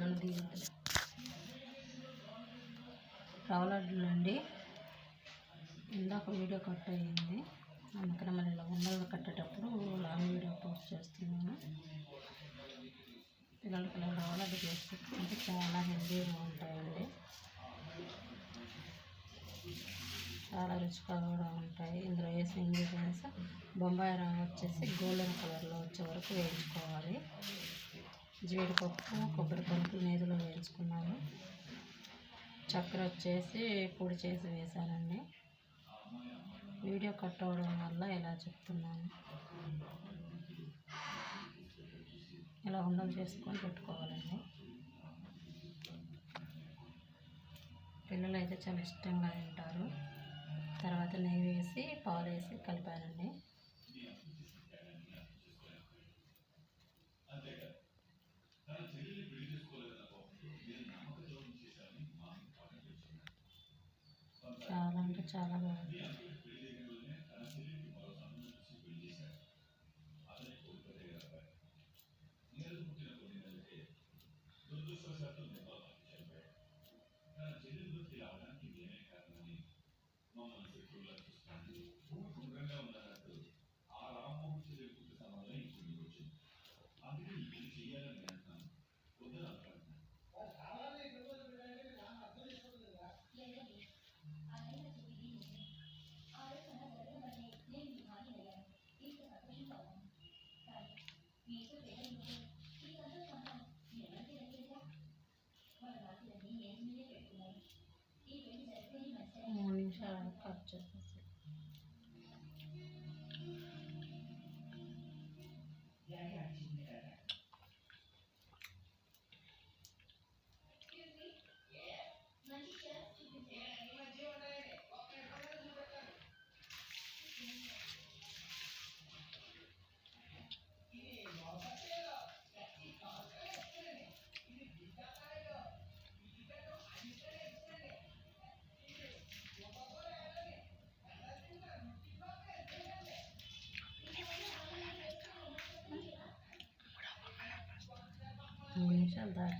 నన్ను దీంట్లో రవ్వ అండి ఇందాక వీడియో కట్ అయ్యింది. అందుకని మనం ఇలా ఉండలు కట్టేటప్పుడు లాంగ్ వీడియో పోస్ట్ చేస్తున్నాను. పిల్లలకి ఇలా రవ్వ లడ్డు చేసి పెట్టుకుంటే చాలా హెల్తీగా ఉంటాయండి. చాలా రుచిగా కూడా ఉంటాయి. ఇందులో వేసిన ఇంగ్రీడియంట్స్ బొంబాయి రవ్వ వచ్చేసి గోల్డెన్ కలర్లో వచ్చే వరకు వేయించుకోవాలి. జీడిపప్పు కొబ్బరి పలుకు నేతిలో వేయించుకున్నాను. చక్కెర వచ్చేసి పొడి చేసి వేశానండి. వీడియో కట్ అవ్వడం వల్ల ఇలా చెప్తున్నాను. ఇలా ఉండలు చేసుకొని పెట్టుకోవాలండి. పిల్లలు అయితే చాలా ఇష్టంగా తింటారు. తర్వాత నెయ్యి వేసి పాలు వేసి కలిపానండి. చాలా అంటే చాలా हमेशा दाल